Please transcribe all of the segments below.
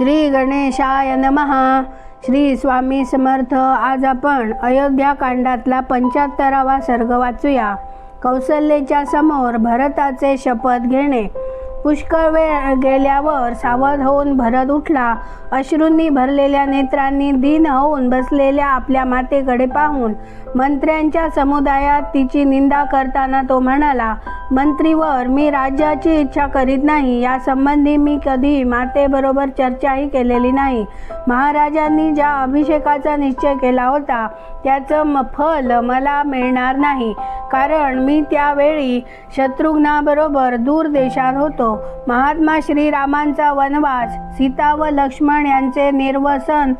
श्री गणेशाय नमः. श्री स्वामी समर्थ. आज आपण अयोध्या कांडातला पंच्याहत्तरावा सर्ग वाचूया. कौशल्याच्या समोर भरताचे शपथ घेणे. पुष्कळ वेळ गेल्यावर सावध होऊन भरत उठला. अश्रूंनी भरलेल्या नेत्रांनी दीन होऊन बसलेल्या आपल्या मातेकडे पाहून मंत्र्यांच्या समुदायात तिची निंदा करताना तो म्हणाला मंत्रीवर मी राज्याची इच्छा करीत नाही. यासंबंधी मी कधी मातेबरोबर चर्चाही केलेली नाही. महाराजांनी ज्या अभिषेकाचा निश्चय केला होता त्याचं म फल मला मिळणार नाही. कारण मी त्यावेळी शत्रुघ्नाबरोबर दूर देशात होतो. महात्मा श्रीरामांचा वनवास सीता व लक्ष्मण यांचे निर्वसन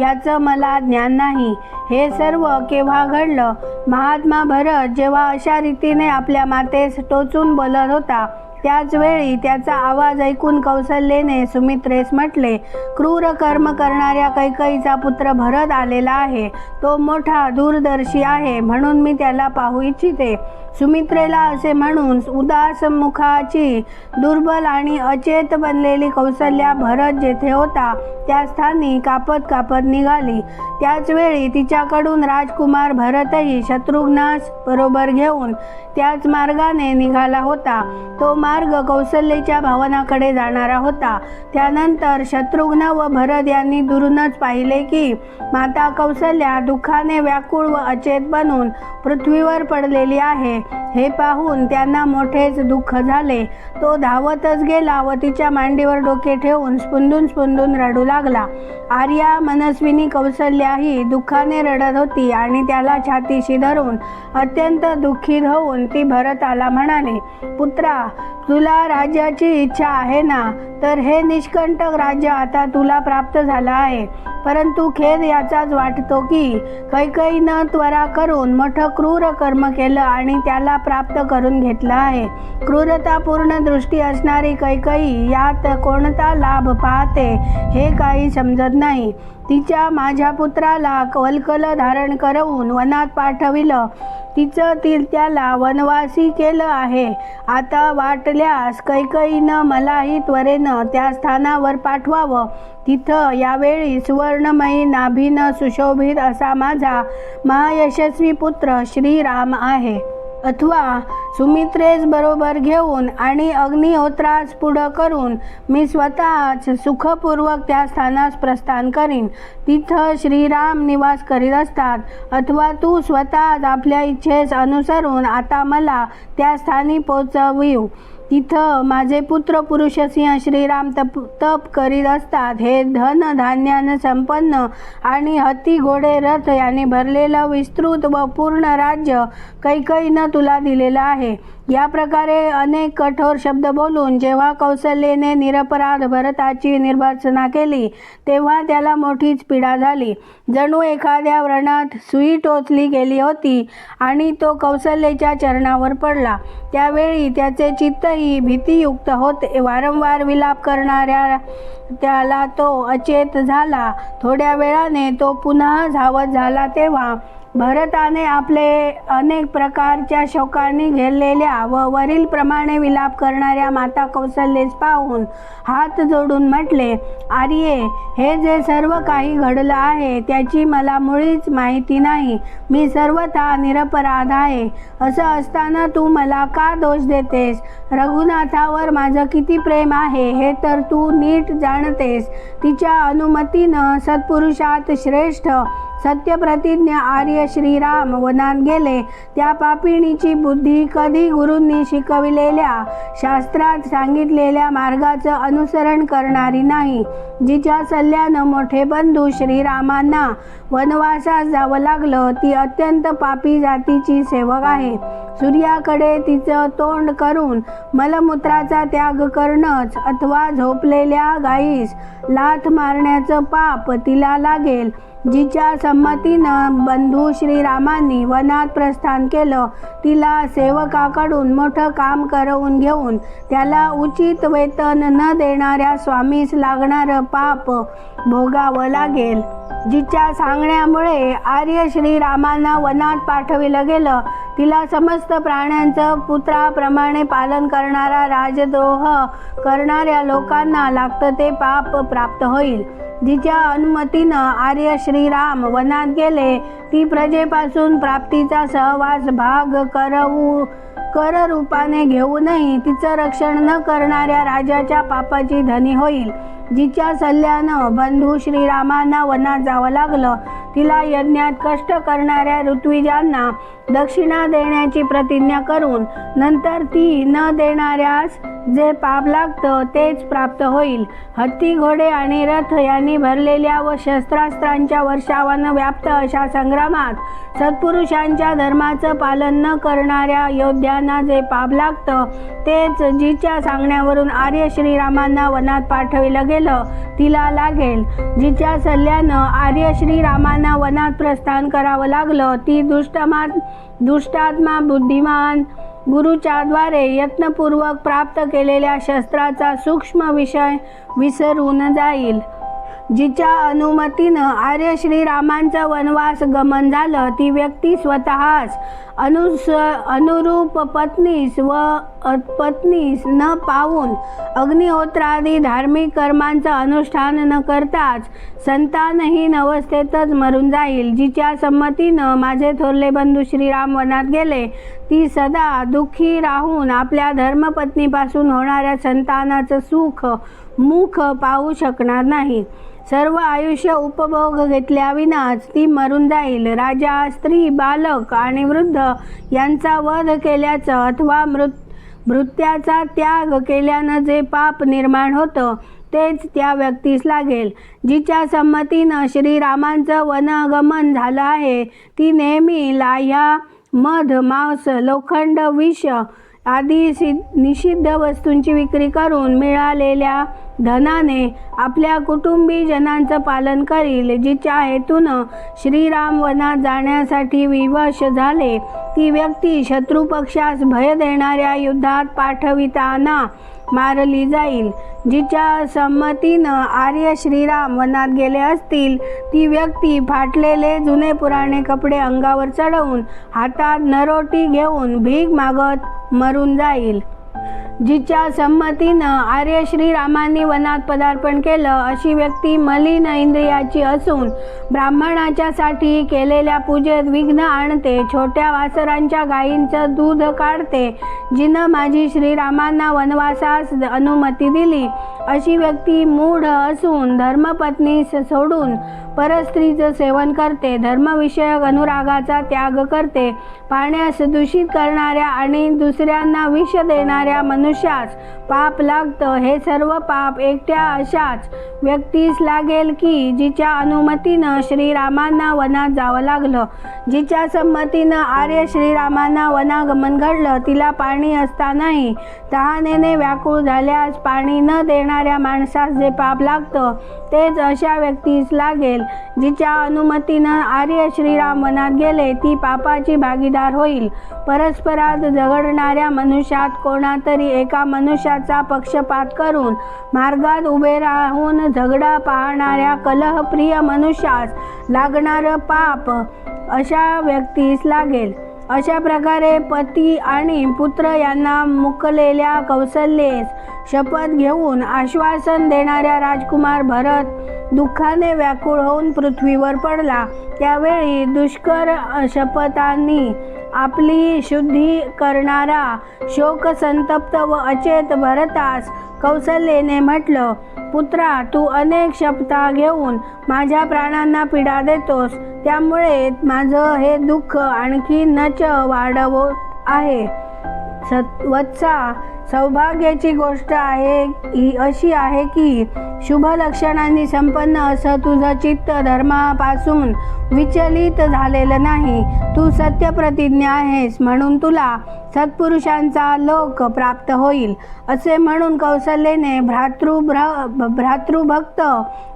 याचं मला ज्ञान नाही. हे सर्व केव्हा घडलं? महात्मा भरत जेव्हा अशा रीतीने आपल्या मातेस टोचून बोलत होता त्याच वेळी त्याचा आवाज ऐकून कौशल्येने सुमित्रेस म्हटले क्रूर कर्म करणाऱ्या कैकईचा पुत्र भरत आलेला आहे. तो मोठा दूरदर्शी आहे म्हणून मी त्याला पाहू इच्छिते. सुमित्रेला असे म्हणून उदास मुखाची दुर्बल आणि अचेत बनलेली कौशल्या भरत जेथे होता त्या स्थानी कापत कापत निघाली. त्याच वेळी तिच्याकडून राजकुमार भरतही शत्रुघ्नास बरोबर घेऊन त्याच मार्गाने निघाला होता. तो मार्ग कौशल्याच्या भावनाकडे जाणारा होता. त्यानंतर शत्रुघ्न व भरत यांनी दुरूनच पाहिले की माता कौशल्या दुःखाने व्याकुळ व अचेत बनून पृथ्वीवर पडलेली आहे. हे पाहून त्यांना मोठेच दुःख झाले. तो धावतच गेला व तिच्या मांडीवर डोके ठेवून स्पुंदून स्पुंदून रडू लागला. आर्या मनस्विनी कौशल्याही दुःखाने रडत होती आणि त्याला छातीशी धरून अत्यंत दुःखी होऊन ती भरताला म्हणाली पुत्रा तुला राज्याची इच्छा आहे ना? तर हे निष्कंटक राज्य आता तुला प्राप्त झालं आहे. परंतु खेद याचाच वाटतो की कैकईनं त्वरा करून मोठं क्रूर कर्म केलं आणि त्याला प्राप्त करून घेतलं आहे. क्रूरतापूर्ण दृष्टी असणारी कैकई यात कोणता लाभ पाहते हे काही समजत नाही. तिच्या माझ्या पुत्राला वल्कल धारण करवून वनात पाठविलं. तिचं ती त्याला वनवासी केलं आहे. आता वाटल्यास कैकईनं मलाही त्वरेनं त्या स्थानावर पाठवावं. तिथं यावेळी सुवर्णमयी नाभीनं सुशोभित असा माझा महायशस्वी पुत्र श्रीराम आहे. अथवा सुमित्रेस बरोबर घेऊन आणि अग्निहोत्रास पुढं करून मी स्वतःच सुखपूर्वक त्या स्थानास प्रस्थान करीन. तिथं श्रीराम निवास करीत असतात. अथवा तू स्वतःच आपल्या इच्छेस अनुसरून आता मला त्या स्थानी पोचविव. तिथं माझे पुत्र पुरुषसिंह श्रीराम तप तप करीत असतात. हे धन धान्यानं संपन्न आणि हत्ती घोडे रथ याने भरलेलं विस्तृत व पूर्ण राज्य कैकईनं तुला दिलेलं आहे. या प्रकारे अनेक कठोर शब्द बोलून जेव्हा कौशल्येने निरपराध भरताची निर्भर्सना केली तेव्हा त्याला मोठीच पीडा झाली. जणू एखाद्या व्रणात सुई टोचली गेली होती आणि तो कौशल्याच्या चरणावर पडला. त्यावेळी त्याचे चित्तही भीतीयुक्त होते. वारंवार विलाप करणाऱ्या त्याला तो अचेत झाला. थोड्या वेळाने तो पुन्हा धावत झाला तेव्हा भरताने आपले अनेक प्रकारच्या शोकांनी घेरलेल्या व वरील प्रमाणे विलाप करणाऱ्या माता कौशल्येस पाहून हात जोडून म्हटले आर्ये हे जे सर्व काही घडलं आहे त्याची मला मुळीच माहिती नाही. मी सर्वथा निरपराध आहे. असं असताना तू मला का दोष देतेस? रघुनाथावर माझं किती प्रेम आहे हे तर तू नीट जाणतेस. तिच्या अनुमतीनं सत्पुरुषात श्रेष्ठ सत्यप्रतिज्ञ आर्य श्रीराम वनात गेले. त्या पापिणीची बुद्धी कधी गुरूंनी शिकविलेल्या शास्त्रात सांगितलेल्या मार्गाचं अनुसरण करणारी नाही. जिच्या सल्ल्यानं मोठे बंधू श्रीरामांना वनवासात जावं लागलं ती अत्यंत पापी जातीची सेवक आहे. सूर्याकडे तिचं तोंड करून मलमूत्राचा त्याग करणंच अथवा झोपलेल्या गाईस लाथ मारण्याचं पाप तिला लागेल. जिच्या संमतीनं बंधू श्रीरामांनी वनात प्रस्थान केलं तिला सेवकाकडून मोठं काम करवून घेऊन त्याला उचित वेतन न देणाऱ्या स्वामीस लागणारं पाप भोगावं लागेल. जिच्या सांगण्यामुळे आर्य श्रीरामांना वनात पाठविलं गेलं तिला समस्त प्राण्यांचं पुत्राप्रमाणे पालन करणारा राजद्रोह करणाऱ्या लोकांना लागतं ते पाप प्राप्त होईल. जिच्या अनुमतीनं आर्य श्रीराम वनात गेले ती प्रजेपासून प्राप्तीचा सहवास भाग करवू कर रूपाने घेऊनही तिचं रक्षण न करणाऱ्या राजाच्या पापाची धनी होईल. जिच्या सल्ल्यानं बंधू श्रीरामांना वनात जावं लागलं. तिला यज्ञात कष्ट करणाऱ्या ऋत्विजांना दक्षिणा देण्याची प्रतिज्ञा करून नंतर ती न देणाऱ्यास जे पाप लागतं तेच प्राप्त होईल. हत्ती घोडे आणि रथ यांनी भरलेल्या व शस्त्रास्त्रांच्या वर्षावानं व्याप्त अशा संग्रामात सत्पुरुषांच्या धर्माचं पालन न करणाऱ्या योद्ध्यांना जे पाप लागतं तेच जिच्या सांगण्यावरून आर्य श्रीरामांना वनात पाठविलं गेलं तिला लागेल. जिच्या सल्ल्यानं आर्य श्रीरामांना वनात प्रस्थान करावं लागलं ती दुष्टमा दुष्टात्मा बुद्धिमान गुरुच्याद्वारे यत्नपूर्वक प्राप्त केलेल्या शस्त्राचा सूक्ष्म विषय विसरून जाईल. जिच्या अनुमतीनं आर्य श्रीरामांचं वनवास गमन झालं ती व्यक्ती स्वतःच अनुस अनुरूप पत्नीस व पत्नीस न पाहून अग्निहोत्रादी धार्मिक कर्मांचं अनुष्ठान न करताच संतानहीन अवस्थेतच मरून जाईल. जिच्या संमतीनं माझे थोरले बंधू श्रीराम वनात गेले ती सदा दुःखी राहून आपल्या धर्मपत्नीपासून होणाऱ्या संतानाचं सुख मुख पाहू शकणार नाही सर्व आयुष्य उपभोग घेतल्याविनाच ती मरून जाईल. राजा स्त्री बालक आणि वृद्ध यांचा वध केल्याचं अथवा मृत मृत्याचा त्याग केल्यानं जे पाप निर्माण होतं तेच त्या व्यक्तीस लागेल. जिच्या संमतीनं श्रीरामांचं वनगमन झालं आहे ती नेहमी लाह्या मध मांस लोखंड विष आदी सि निषिद्ध वस्तूंची विक्री करून मिळालेल्या धनाने आपल्या कुटुंबीजनांचं पालन करील जिच्या हेतूनं श्रीराम वनात जाण्यासाठी विवश झाले. ती व्यक्ती शत्रुपक्षास भय देणाऱ्या युद्धात पाठविताना मारली जाईल. जिच्या संमतीनं आर्य श्रीराम वनात गेले असतील ती व्यक्ती फाटलेले जुने पुराणे कपडे अंगावर चढवून हातात नरोटी घेऊन भीक मागत मरून जाईल. जिच्या संमतीनं आर्य श्रीरामांनी वनात पदार्पण केलं अशी व्यक्ती मलिन इंद्रियाची असून ब्राह्मणाच्यासाठी केलेल्या पूजेत विघ्न आणते छोट्या वासरांच्या गायींचं दूध काढते जिनं माझी श्रीरामांना वनवासास अनुमती दिली. अशी व्यक्ती मूढ असून धर्मपत्नीस सोडून परस्त्रीचं सेवन करते धर्मविषयक अनुरागाचा त्याग करते पाण्यास दूषित करणाऱ्या आणि दुसऱ्यांना विष देणाऱ्या मनुष्यास पाप लागतं हे सर्व पाप एकट्या अशाच व्यक्तीस लागेल की जिच्या अनुमतीनं श्रीरामांना वनात जावं लागलं. जिच्या संमतीनं आर्य श्रीरामांना वनागमन घडलं तिला पाणी असतानाही तहानेने व्याकुळ झाल्यास पाणी न देणाऱ्या माणसास जे पाप लागतं तेच अशा व्यक्तीस लागेल जिच्या अनुमतीनं आर्य श्रीराम वनात गेले ती पापाची भागीदार होईल. परस्परात झगडणाऱ्या मनुष्यात कोणातरी एका मनुष्याचा पक्षपात करून मार्गात उभे राहून झगडा पाहणाऱ्या कलहप्रिय मनुष्यास लागणारं पाप अशा व्यक्तीस लागेल. अशा प्रकारे पती आणि पुत्र यांना मुकलेल्या कौशल्येस शपथ घेऊन आश्वासन देणाऱ्या राजकुमार भरत दुःखाने व्याकुळ होऊन पृथ्वीवर पडला. त्यावेळी दुष्कर शपथांनी आपली शुद्धी करणारा शोकसंतप्त व अचेत भरतास कौशल्येने म्हटलं पुत्रा तू अनेक शपथा घेऊन माझ्या प्राणांना पीडा देतोस. त्यामुळे माझं हे दुःख आणखी नच वाढवत आहे. सत्वत्सा सौभाग्याची गोष्ट आहे ही अशी आहे की शुभ लक्षणांनी संपन्न असं तुझं चित्त धर्मापासून विचलित झालेलं नाही. तू सत्यप्रतिज्ञा आहेस म्हणून तुला सत्पुरुषांचा लोक प्राप्त होईल. असे म्हणून कौशल्येने भ्रातृभ्र भ्रातृभक्त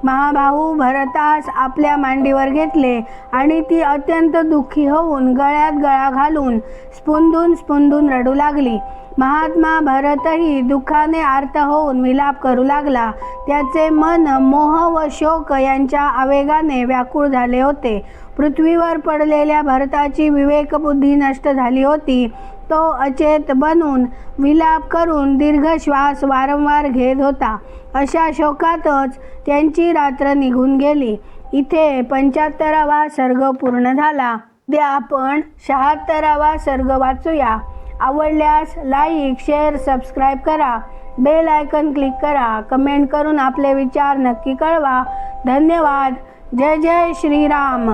महाभाऊ भरतास आपल्या मांडीवर घेतले आणि ती अत्यंत दुःखी होऊन गळ्यात गळा घालून स्पुंदून स्पुंदून रडू लागली. महात्मा भरतही दुःखाने आर्त होऊन विलाप करू लागला. त्याचे मन मोह व शोक यांच्या आवेगाने व्याकुळ झाले होते. पृथ्वीवर पडलेल्या भरताची विवेकबुद्धी नष्ट झाली होती. तो अचेत बनून विलाप करून दीर्घ श्वास वारंवार घेत होता. अशा शोकातच त्यांची रात्र निघून गेली. इथे पंच्याहत्तरावा सर्ग पूर्ण झाला. उद्या आपण शहात्तरावा सर्ग वाचूया. आवडल्यास लाईक शेअर सबस्क्राईब करा. बेल आयकन क्लिक करा. कमेंट करून आपले विचार नक्की कळवा. धन्यवाद. जय जय श्रीराम.